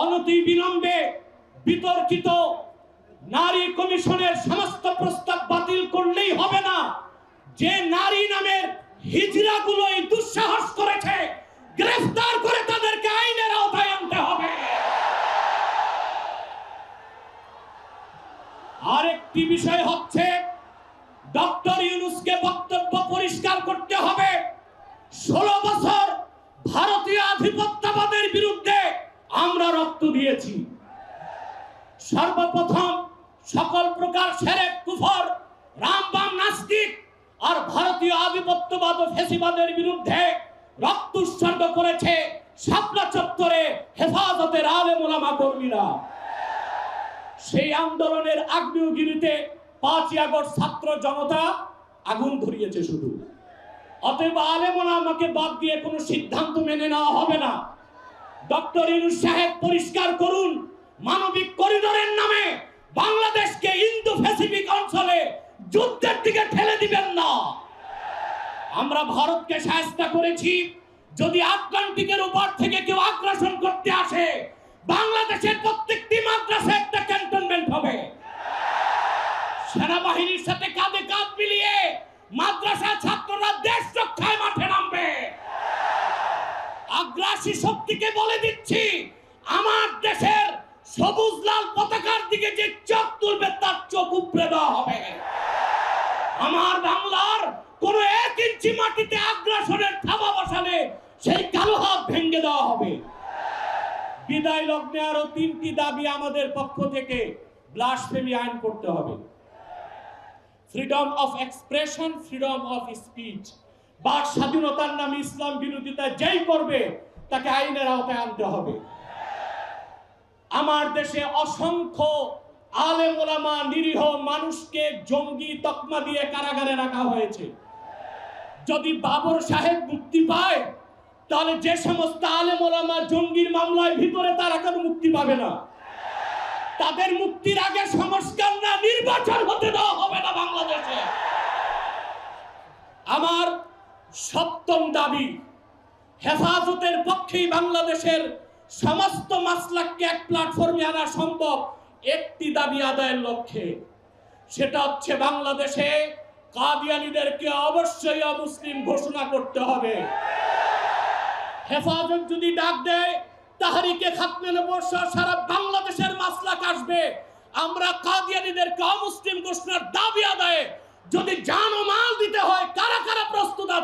অনতি বিলম্বে বিতর্কিত নারী কমিশনের সমস্ত প্রস্তাব বাতিল করলেই হবে না। যে নারী নামের হিজড়াগুলো এই দুঃসাহস করেছে, গ্রেফতার করে তাদেরকে আইনের আওতায় আনতে হবে। আরেকটি বিষয় হচ্ছে, ডক্টর ইউনুসকে বক্তব্য পরিষ্কার করতে হবে। ষোলো বছর ভারতীয় দিয়েছি সর্বপ্রথম সকল প্রকার সেরেক, কুফর রামবাম নাস্তিক আর ভারতীয় আধিপত্যবাদ ও ফেসিবাদের বিরুদ্ধে রক্ত উৎসর্গ করেছে শাপলা চত্বরে হেফাজতের আলেম ওলামা কর্মীরা। সেই আন্দোলনের আগ্নেয়গিরিতে পাঁচই আগস্ট ছাত্র জনতা আগুন ধরিয়েছে শুধু। অতএব আলেমনা আমাকে বাদ দিয়ে কোনো সিদ্ধান্ত মেনে নেওয়া হবে না। ডক্টর ইউনুস সাহেব পরিষ্কার করুন, মানবিক করিডোরের নামে বাংলাদেশকে ইন্দো প্যাসিফিক অঞ্চলে যুদ্ধের দিকে ঠেলে দিবেন না। আমরা ভারতকে সাহায্য করেছি, যদি আটলান্টিকের উপর থেকে কেউ আগ্রাসন করতে আসে, বাংলাদেশের প্রত্যেকটি মাদ্রাসা একটা ক্যান্টনমেন্ট হবে। সেনাবাহিনীর সাথে কাঁধে কাঁধ মিলিয়ে মাদ্রাসা ছাত্ররা দেশ রক্ষায় মাঠে নামবে। আগ্রাসী শক্তিকে বলে দিচ্ছি, আমার দেশের সবুজ লাল পতাকার দিকে যে চোখ তুলবে, তার চোখ উপড়ে দেওয়া হবে। আমার বাংলার কোন এক ইঞ্চি মাটিতে আগ্রাসনের থাবা বসালে সেই কালো হাত ভেঙে দেওয়া হবে। বিদায় লগ্নে আরও তিনটি দাবি আমাদের পক্ষ থেকে ব্লাসফেমি আইন করতে হবে। Freedom of expression freedom of speech বাক স্বাধীনতার নামে ইসলাম বিরোধিতা যেই করবে, তাকে আইনের আওতায় আনতে হবে। আমার দেশে অসংখ্য ওলামা নিরীহ মানুষকে জঙ্গি তকমা দিয়ে কারাগারে রাখা হয়েছে। যদি বাবর সাহেব মুক্তি পায়, তাহলে যে সমস্ত আলেম ওলামা জঙ্গির মামলায় ভিতরে তারা কেন মুক্তি পাবে না। তাদের মুক্তির আগে সংস্কার না নির্বাচন হতে দেওয়া হবে না বাংলাদেশে আমার সপ্তম দাবি, হেফাজতের পক্ষেই বাংলাদেশের সমস্ত মাসলাককে এক প্ল্যাটফর্মে আনা সম্ভব, একটি দাবি আদায়ের লক্ষ্যে। সেটা হচ্ছে বাংলাদেশে কাদিয়ানিদেরকে অবশ্যই অমুসলিম ঘোষণা করতে হবে। হেফাজত যদি ডাক দেয়, তাহারিকে খাতমে নবর্ষ সারা বাংলাদেশের মাসলাক আসবে। আমরা কাদিয়ানিদেরকে অমুসলিম ঘোষণার দাবি আদায়ে যদি জান মাল দিতে হয়